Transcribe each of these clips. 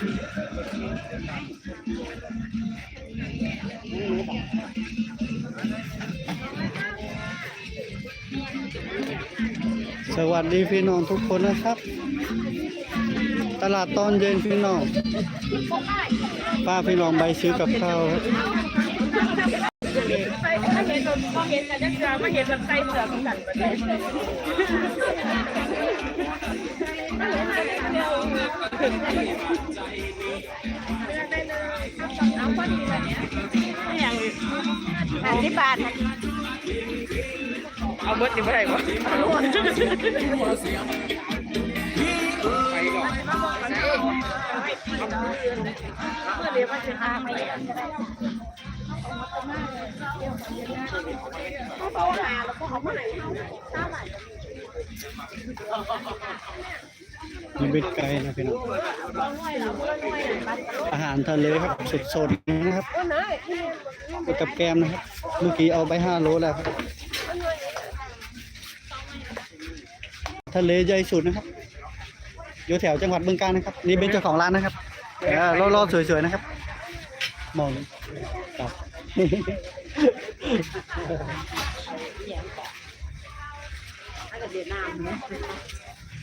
สวัสดีพี่น้องทุกคนนะครับ ตลาดตอนเย็นพี่น้อง ป้าพี่น้องใบซื้อกับข้าวครับเห็นเราก็เห็นกันจะเห็นแบบใส่เสือเหมือกันประเทศเอาพอดีเลยเนี่ยไม่ อันที่บาทเอาเบิดอยู่เมื่อไหร่วะเมื่อเดี๋ยวมันจะพาไปกันก็ได้เขาหาแล้วก็เอามาไหนเท่าไหร่ มีเบ็ดไก่นะพี่น้องอาหารทะเลครับสดๆนะครับไปกับแกมนะครับ เมื่อกี้เอาไปห้าโลแล้วครับ ทะเลใหญ่สุดนะครับ อยู่แถวจังหวัดบึงกาฬนะครับ นี่เป็นเจ้าของร้านนะครับเออๆสวยๆนะครับ มองครับ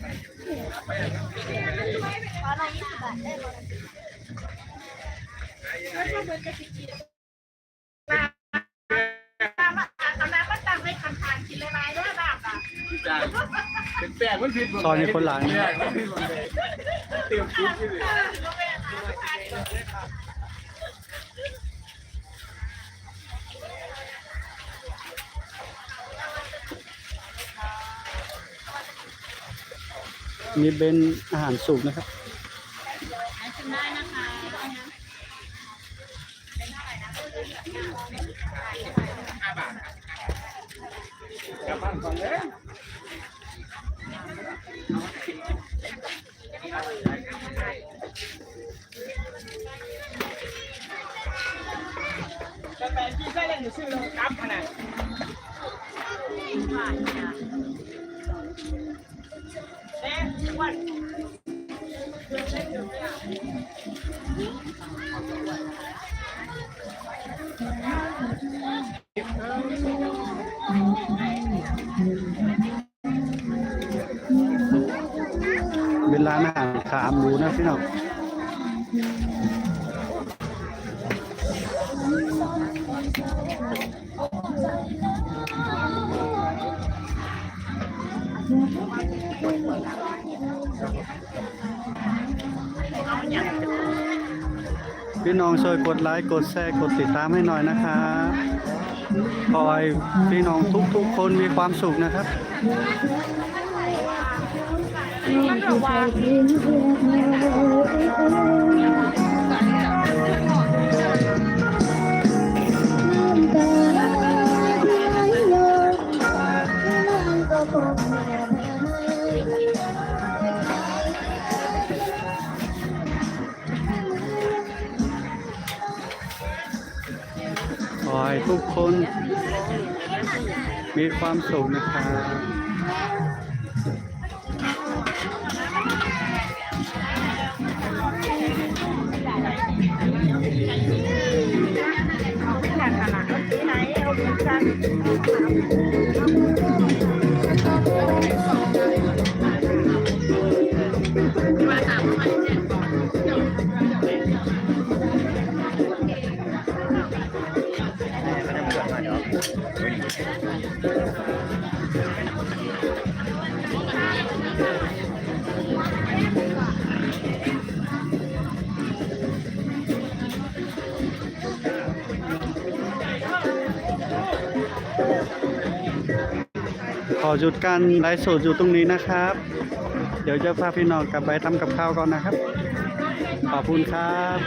เป็นแปดมันผิดหมดซอยนี้คนหลายนะมันผิดหมดเลยเตรียมชุดที่เลย มีเป็นอาหารสุกนะครับกลับบ้านก่อนเลยแต่แฟนพี่ใส่เล่นอยู่ชื่อเราครับขนาด เป็นร้านอาหารขาหมูนะพี่น้อง พี่น้องช่วยกดไลค์กดแชร์กดติดตามให้หน่อยนะครับขอให้พี่น้องทุกๆคนมีความสุขนะครับขอ ให้ทุกคน มีความสุขนะครับขนาดขนาดที่ไหนเอาดูกัน ขอหยุดการไลฟ์สดอยู่ตรงนี้นะครับ เดี๋ยวจะพาพี่น้องกลับไปทำกับข้าวก่อนนะครับ ขอบคุณครับ